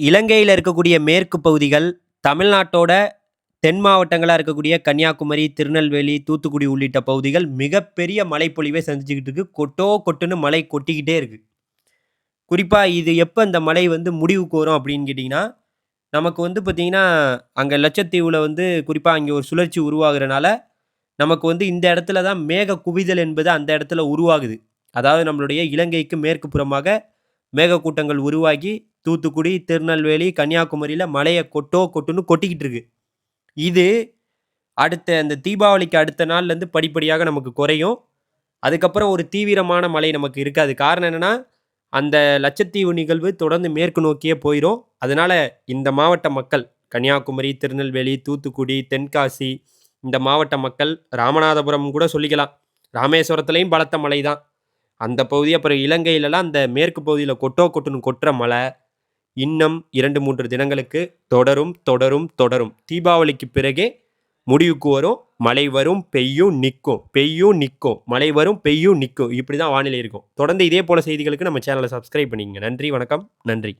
இலங்கையில் இருக்கக்கூடிய மேற்கு பகுதிகள் தமிழ்நாட்டோட தென் மாவட்டங்களாக இருக்கக்கூடிய கன்னியாகுமரி திருநெல்வேலி தூத்துக்குடி உள்ளிட்ட பகுதிகள் மிகப்பெரிய மழைப்பொழிவை சந்திச்சுக்கிட்டு இருக்கு. கொட்டோ கொட்டுன்னு மழை கொட்டிக்கிட்டே இருக்கு. குறிப்பாக இது எப்போ இந்த மழை வந்து முடிவுக்கு வரும் அப்படின்னு கேட்டிங்கன்னா நமக்கு வந்து பார்த்திங்கன்னா அங்கே லட்சத்தீவில் வந்து குறிப்பாக அங்கே ஒரு சுழற்சி உருவாகிறனால நமக்கு வந்து இந்த இடத்துல தான் மேக குவிதல் என்பது அந்த இடத்துல உருவாகுது. அதாவது நம்மளுடைய இலங்கைக்கு மேற்கு புறமாக மேகக்கூட்டங்கள் உருவாகி தூத்துக்குடி திருநெல்வேலி கன்னியாகுமரியில் மழையை கொட்டோ கொட்டுன்னு கொட்டிக்கிட்டு இருக்கு. இது அடுத்த அந்த தீபாவளிக்கு அடுத்த நாள்லேருந்து படிப்படியாக நமக்கு குறையும். அதுக்கப்புறம் ஒரு தீவிரமான மழை நமக்கு இருக்காது. காரணம் என்னென்னா அந்த லட்சத்தீவு நிகழ்வு தொடர்ந்து மேற்கு நோக்கியே போயிடும் அதனால் இந்த மாவட்ட மக்கள் கன்னியாகுமரி திருநெல்வேலி தூத்துக்குடி தென்காசி இந்த மாவட்ட மக்கள் ராமநாதபுரம் கூட சொல்லிக்கலாம். ராமேஸ்வரத்துலேயும் பலத்த மழை தான் அந்த பகுதி அப்புறம் இலங்கையிலலாம் அந்த மேற்கு பகுதியில் கொட்டோ கொட்டுன்னு கொட்டுற மழை இன்னும் இரண்டு மூன்று தினங்களுக்கு தொடரும் தொடரும் தொடரும். தீபாவளிக்கு பிறகே முடிவுக்கு வரும். மழை வரும் பெய்யும் நிற்கும். பெய்யும் நிற்கும். மழை வரும் பெய்யும் நிற்கும். இப்படி தான் வானிலை இருக்கும். தொடர்ந்து இதே போல செய்திகளுக்கு நம்ம சேனலை சப்ஸ்கிரைப் பண்ணிக்கங்க. நன்றி வணக்கம். நன்றி.